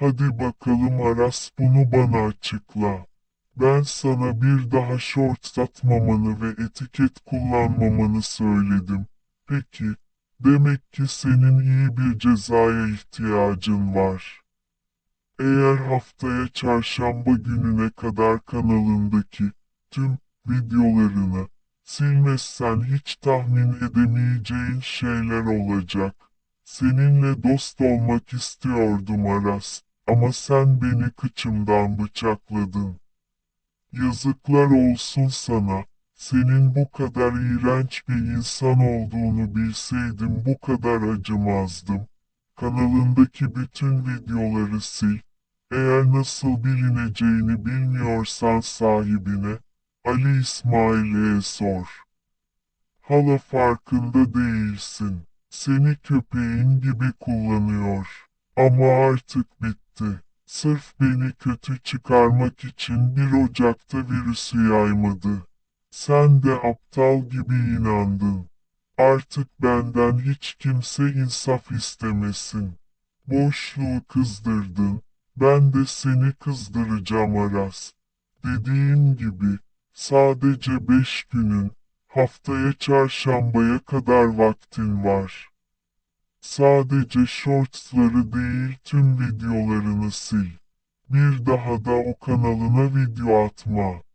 Hadi bakalım Aras bunu bana açıkla. Ben sana bir daha shorts atmamanı ve etiket kullanmamanı söyledim. Peki, demek ki senin iyi bir cezaya ihtiyacın var. Eğer haftaya çarşamba gününe kadar kanalındaki tüm videolarını silmezsen hiç tahmin edemeyeceğin şeyler olacak. Seninle dost olmak istiyordum Aras ama sen beni kıçımdan bıçakladın. Yazıklar olsun sana. Senin bu kadar iğrenç bir insan olduğunu bilseydim bu kadar acımazdım. Kanalındaki bütün videoları sil. Eğer nasıl bilineceğini bilmiyorsan sahibine, Ali İsmail'e sor. Hala farkında değilsin. Seni köpeğin gibi kullanıyor. Ama artık bitti. Sırf beni kötü çıkarmak için bir Ocak'ta virüsü yaymadı. Sen de aptal gibi inandın. Artık benden hiç kimse insaf istemesin. Boşluğu kızdırdın. Ben de seni kızdıracağım Aras. Dediğim gibi sadece beş günün, haftaya çarşambaya kadar vaktin var. Sadece shortsları değil tüm videolarını sil. Bir daha da o kanalına video atma.